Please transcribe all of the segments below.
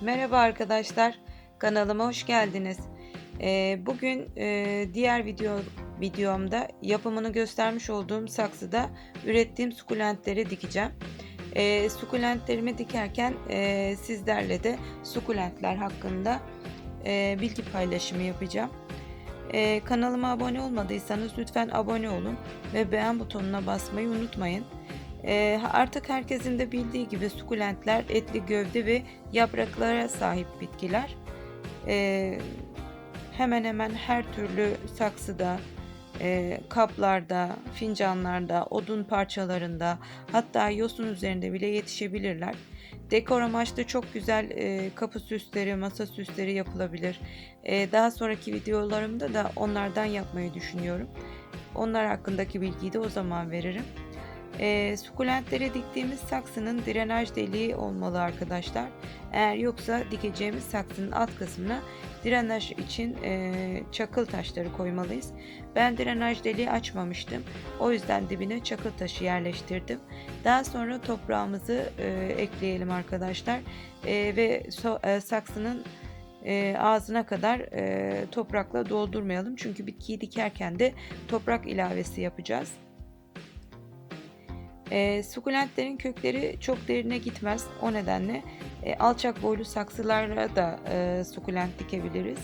Merhaba arkadaşlar, kanalıma hoş geldiniz. Ee, bugün e, diğer video videomda yapımını göstermiş olduğum saksıda ürettiğim sukulentleri dikeceğim. Ee, sukulentlerimi dikerken e, sizlerle de sukulentler hakkında e, bilgi paylaşımı yapacağım. Ee, kanalıma abone olmadıysanız lütfen abone olun ve beğen butonuna basmayı unutmayın. Ee, artık herkesin de bildiği gibi sukulentler etli gövde ve yapraklara sahip bitkiler. Ee, hemen hemen her türlü saksıda, e, kaplarda, fincanlarda, odun parçalarında hatta yosun üzerinde bile yetişebilirler. Dekor amaçlı çok güzel e, kapı süsleri, masa süsleri yapılabilir. E, daha sonraki videolarımda da onlardan yapmayı düşünüyorum. Onlar hakkındaki bilgiyi de o zaman veririm. E, sukulentlere diktiğimiz saksının drenaj deliği olmalı arkadaşlar. Eğer yoksa dikeceğimiz saksının alt kısmına drenaj için e, çakıl taşları koymalıyız. Ben drenaj deliği açmamıştım. O yüzden dibine çakıl taşı yerleştirdim. Daha sonra toprağımızı e, ekleyelim arkadaşlar. E, ve so, e, saksının e, ağzına kadar e, toprakla doldurmayalım. Çünkü bitkiyi dikerken de toprak ilavesi yapacağız. E, sukulentlerin kökleri çok derine gitmez. O nedenle e, alçak boylu saksılarla da e, sukulent dikebiliriz.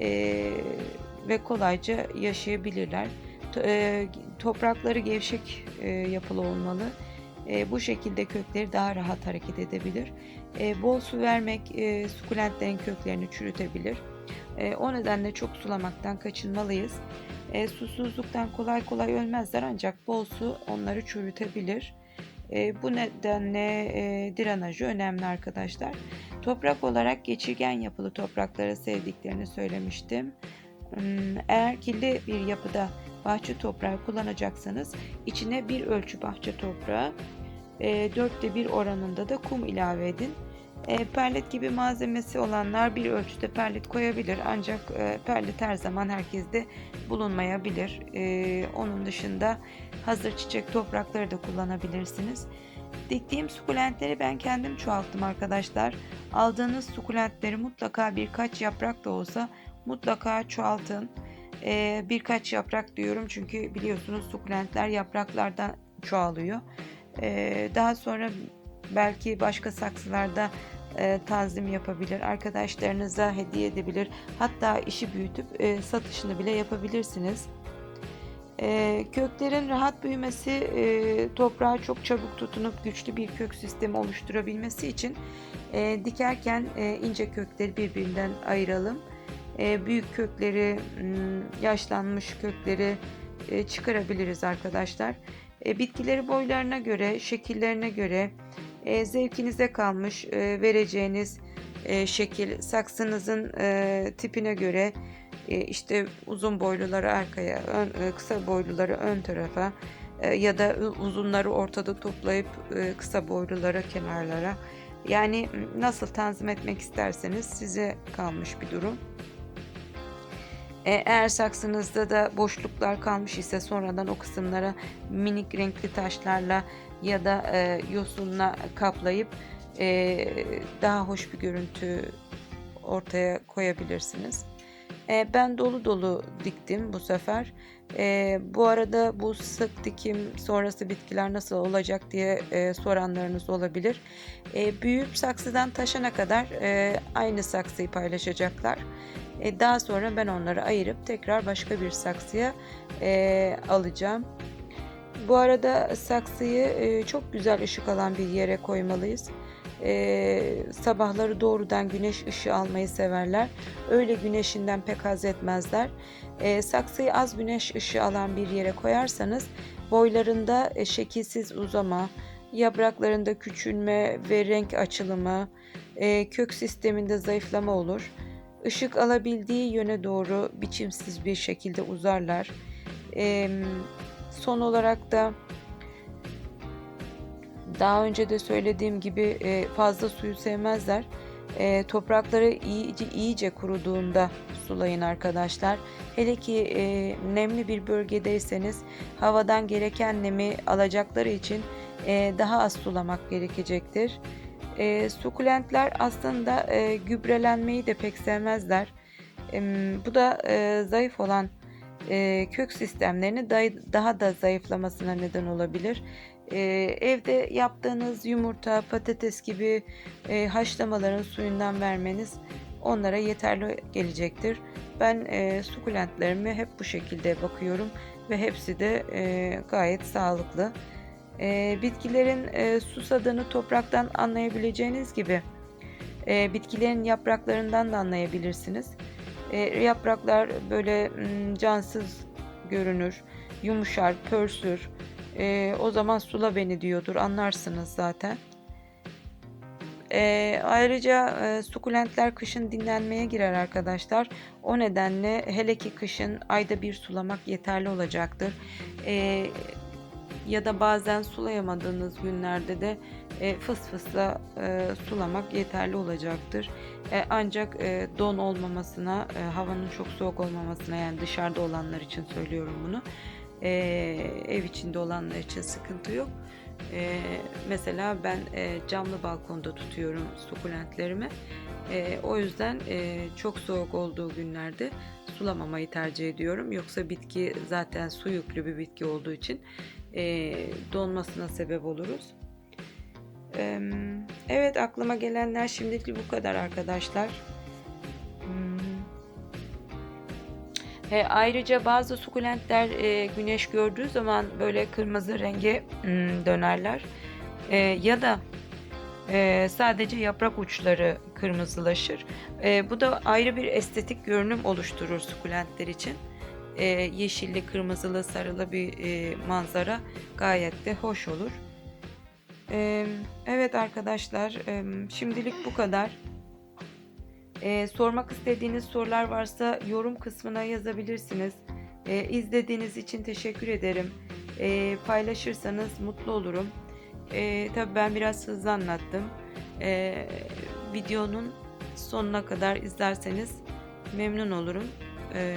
E, ve kolayca yaşayabilirler. To, e, toprakları gevşek e, yapılı olmalı. E, bu şekilde kökleri daha rahat hareket edebilir. E, bol su vermek e, sukulentlerin köklerini çürütebilir. E, o nedenle çok sulamaktan kaçınmalıyız. E, susuzluktan kolay kolay ölmezler ancak bol su onları çürütebilir. E, bu nedenle e, drenajı önemli arkadaşlar. Toprak olarak geçirgen yapılı toprakları sevdiklerini söylemiştim. Hmm, eğer kirli bir yapıda bahçe toprağı kullanacaksanız içine bir ölçü bahçe toprağı, e, dörtte bir oranında da kum ilave edin. E, perlet gibi malzemesi olanlar bir ölçüde perlet koyabilir ancak e, perlet her zaman herkeste bulunmayabilir. E, onun dışında hazır çiçek toprakları da kullanabilirsiniz. Diktiğim sukulentleri ben kendim çoğalttım arkadaşlar. Aldığınız sukulentleri mutlaka birkaç yaprak da olsa mutlaka çoğaltın. E, birkaç yaprak diyorum çünkü biliyorsunuz sukulentler yapraklardan çoğalıyor. E, daha sonra belki başka saksılarda e, tanzim yapabilir, arkadaşlarınıza hediye edebilir. Hatta işi büyütüp e, satışını bile yapabilirsiniz. E, köklerin rahat büyümesi, e, toprağa çok çabuk tutunup güçlü bir kök sistemi oluşturabilmesi için e, dikerken e, ince kökleri birbirinden ayıralım. E, büyük kökleri, yaşlanmış kökleri e, çıkarabiliriz arkadaşlar. E, bitkileri boylarına göre, şekillerine göre e, zevkinize kalmış e, vereceğiniz e, şekil saksınızın e, tipine göre e, işte uzun boyluları arkaya, ön, e, kısa boyluları ön tarafa e, ya da uzunları ortada toplayıp e, kısa boyluları kenarlara yani nasıl tanzim etmek isterseniz size kalmış bir durum. E, eğer saksınızda da boşluklar kalmış ise sonradan o kısımlara minik renkli taşlarla ya da e, yosunla kaplayıp e, daha hoş bir görüntü ortaya koyabilirsiniz. E, ben dolu dolu diktim bu sefer. E, bu arada bu sık dikim sonrası bitkiler nasıl olacak diye e, soranlarınız olabilir. E, büyüyüp saksıdan taşana kadar e, aynı saksıyı paylaşacaklar. E, daha sonra ben onları ayırıp tekrar başka bir saksıya e, alacağım. Bu arada saksıyı e, çok güzel ışık alan bir yere koymalıyız. E, sabahları doğrudan güneş ışığı almayı severler. Öyle güneşinden pek haz etmezler. E, saksıyı az güneş ışığı alan bir yere koyarsanız boylarında e, şekilsiz uzama, yapraklarında küçülme ve renk açılımı, e, kök sisteminde zayıflama olur. Işık alabildiği yöne doğru biçimsiz bir şekilde uzarlar. E, son olarak da daha önce de söylediğim gibi e, fazla suyu sevmezler. E, toprakları iyice, iyice kuruduğunda sulayın arkadaşlar. Hele ki e, nemli bir bölgedeyseniz havadan gereken nemi alacakları için daha az sulamak gerekecektir. E, sukulentler aslında gübrelenmeyi de pek sevmezler. Bu da zayıf olan e, kök sistemlerini daha da zayıflamasına neden olabilir. E, evde yaptığınız yumurta, patates gibi e, haşlamaların suyundan vermeniz onlara yeterli gelecektir. Ben e, sukulentlerime hep bu şekilde bakıyorum ve hepsi de e, gayet sağlıklı. E, bitkilerin e, susadığını topraktan anlayabileceğiniz gibi e, bitkilerin yapraklarından da anlayabilirsiniz. E, yapraklar böyle cansız görünür, yumuşar, pörsür. E, o zaman sula beni diyordur anlarsınız zaten. E, ayrıca e, sukulentler kışın dinlenmeye girer arkadaşlar. O nedenle hele ki kışın ayda bir sulamak yeterli olacaktır. E, ya da bazen sulayamadığınız günlerde de e, fıs fısla e, sulamak yeterli olacaktır. E, ancak e, don olmamasına, e, havanın çok soğuk olmamasına yani dışarıda olanlar için söylüyorum bunu. E, ev içinde olanlar için sıkıntı yok. E, mesela ben e, camlı balkonda tutuyorum sukulentlerimi. E, o yüzden e, çok soğuk olduğu günlerde sulamamayı tercih ediyorum. Yoksa bitki zaten su yüklü bir bitki olduğu için e, donmasına sebep oluruz. E, evet aklıma gelenler şimdilik bu kadar arkadaşlar. Hmm. E, ayrıca bazı sukulentler e, güneş gördüğü zaman böyle kırmızı renge hmm, dönerler. E, ya da e, sadece yaprak uçları kırmızılaşır. E, bu da ayrı bir estetik görünüm oluşturur sukulentler için. E, yeşilli, kırmızılı, sarılı bir e, manzara gayet de hoş olur. E, evet arkadaşlar, e, şimdilik bu kadar. E, sormak istediğiniz sorular varsa yorum kısmına yazabilirsiniz. E, izlediğiniz için teşekkür ederim. E, paylaşırsanız mutlu olurum. E, tabii ben biraz hızlı anlattım. E, videonun sonuna kadar izlerseniz memnun olurum. E,